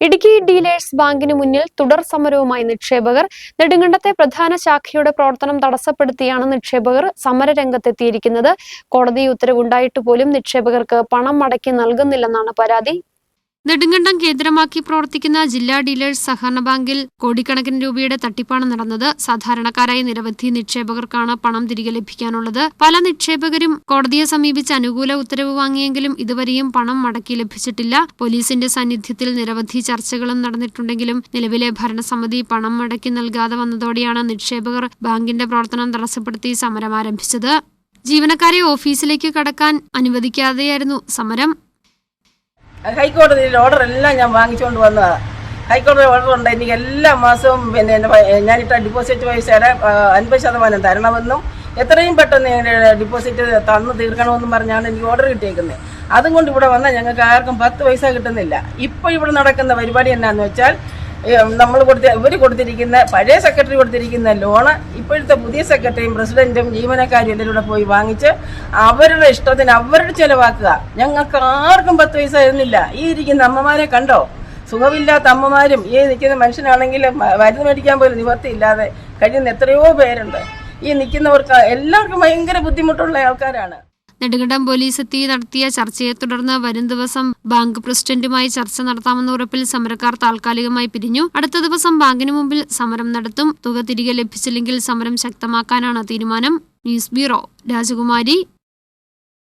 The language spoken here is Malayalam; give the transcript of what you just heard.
ഇടുക്കി ഡീലേഴ്സ് ബാങ്കിന് മുന്നിൽ തുടർ സമരവുമായി നിക്ഷേപകർ. നെടുങ്കണ്ടത്തെ പ്രധാന ശാഖയുടെ പ്രവർത്തനം തടസ്സപ്പെടുത്തിയാണ് നിക്ഷേപകർ സമരരംഗത്തെത്തിയിരിക്കുന്നത്. കോടതി ഉത്തരവുണ്ടായിട്ട് പോലും നിക്ഷേപകർക്ക് പണം മടക്കി നൽകുന്നില്ലെന്നാണ് പരാതി. നെടുങ്കണ്ടം കേന്ദ്രമാക്കി പ്രവർത്തിക്കുന്ന ജില്ലാ ഡീലേഴ്സ് സഹകരണ ബാങ്കിൽ കോടിക്കണക്കിന് രൂപയുടെ തട്ടിപ്പാണ് നടന്നത്. സാധാരണക്കാരായ നിരവധി നിക്ഷേപകർക്കാണ് പണം തിരികെ ലഭിക്കാനുള്ളത്. പല നിക്ഷേപകരും കോടതിയെ സമീപിച്ച് അനുകൂല ഉത്തരവ് വാങ്ങിയെങ്കിലും ഇതുവരെയും പണം മടക്കി ലഭിച്ചിട്ടില്ല. പോലീസിന്റെ സാന്നിധ്യത്തിൽ നിരവധി ചർച്ചകളും നടന്നിട്ടുണ്ടെങ്കിലും നിലവിലെ ഭരണസമിതി പണം മടക്കി നൽകാതെ വന്നതോടെയാണ് നിക്ഷേപകർ ബാങ്കിന്റെ പ്രവർത്തനം തടസ്സപ്പെടുത്തി സമരം ആരംഭിച്ചത്. ജീവനക്കാരെ ഓഫീസിലേക്ക് കടക്കാൻ അനുവദിക്കാതെയായിരുന്നു സമരം. ഹൈക്കോടതിയിൽ ഓർഡർ എല്ലാം ഞാൻ വാങ്ങിച്ചുകൊണ്ട് വന്നതാണ് ഹൈക്കോടതി ഓർഡർ ഉണ്ട്. എനിക്ക് എല്ലാ മാസവും പിന്നെ എന്റെ ഞാനിട്ട ഡിപ്പോസിറ്റ് പൈസയുടെ അൻപത് ശതമാനം തരണമെന്നും എത്രയും പെട്ടെന്ന് ഡിപ്പോസിറ്റ് തന്നു തീർക്കണമെന്നും പറഞ്ഞാണ് എനിക്ക് ഓർഡർ കിട്ടിയേക്കുന്നത് അതും കൊണ്ട് ഇവിടെ വന്നാൽ ഞങ്ങൾക്ക് ആർക്കും പത്ത് പൈസ കിട്ടുന്നില്ല. ഇപ്പോൾ ഇവിടെ നടക്കുന്ന പരിപാടി എന്നാന്ന് വെച്ചാൽ നമ്മൾ കൊടുത്ത ഇവർ കൊടുത്തിരിക്കുന്ന പഴയ സെക്രട്ടറി കൊടുത്തിരിക്കുന്ന ലോണ് ഇപ്പോഴത്തെ പുതിയ സെക്രട്ടറിയും പ്രസിഡന്റും ജീവനക്കാരും എല്ലാവരും കൂടെ പോയി വാങ്ങിച്ച് അവരുടെ ഇഷ്ടത്തിന് അവരുടെ ചിലവാക്കുക. ഞങ്ങൾക്ക് ആർക്കും പത്ത് പൈസ തരുന്നില്ല. ഈ ഇരിക്കുന്ന അമ്മമാരെ കണ്ടോ? സുഖമില്ലാത്ത അമ്മമാരും ഈ നിൽക്കുന്ന മനുഷ്യനാണെങ്കിൽ മരുന്ന് മേടിക്കാൻ പോലും നിവർത്തിയില്ലാതെ കഴിയുന്ന എത്രയോ പേരുണ്ട്. ഈ നിൽക്കുന്നവർക്ക് എല്ലാവർക്കും ഭയങ്കര ബുദ്ധിമുട്ടുള്ള ആൾക്കാരാണ്. നെടുങ്കണ്ടം പോലീസ് എത്തി നടത്തിയ ചർച്ചയെ തുടർന്ന് വരും ദിവസം ബാങ്ക് പ്രസിഡന്റുമായി ചർച്ച നടത്താമെന്ന ഉറപ്പിൽ സമരക്കാർ താൽക്കാലികമായി പിരിഞ്ഞു. അടുത്ത ദിവസം ബാങ്കിന് മുമ്പിൽ സമരം നടത്തും. തുക തിരികെ ലഭിച്ചില്ലെങ്കിൽ സമരം ശക്തമാക്കാനാണ് തീരുമാനം. ന്യൂസ് ബ്യൂറോ രാജകുമാരി.